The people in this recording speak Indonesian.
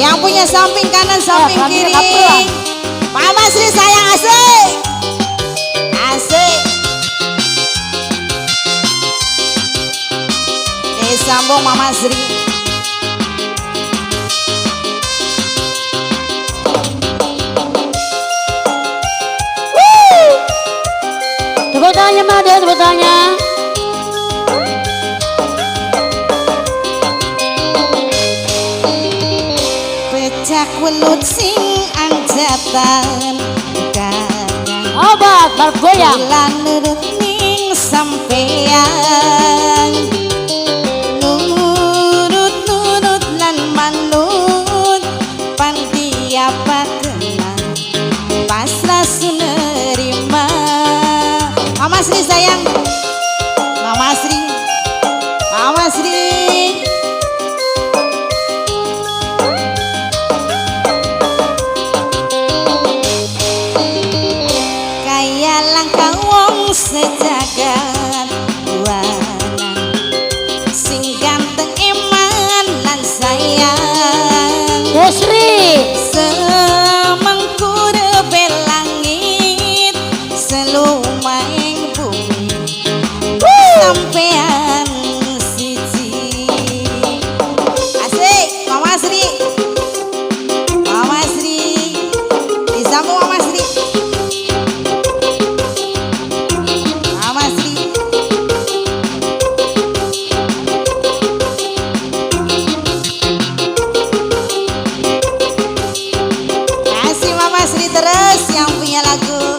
Yang punya samping kanan, samping Eh, kiri. Mama Sri sayang asik. Asik. Disambung Mama Sri. Tepuk tangannya Made, tepuk tangannya. Pecak welut sing anjatan kadang Obat, bar goyang. Bulan nurut ning sampean Selumaing bumi. Sampean siji. Asik Mama Sri Mama Sri Disambung Mama Sri Mama Sri Kasih Mama Sri terus yang punya lagu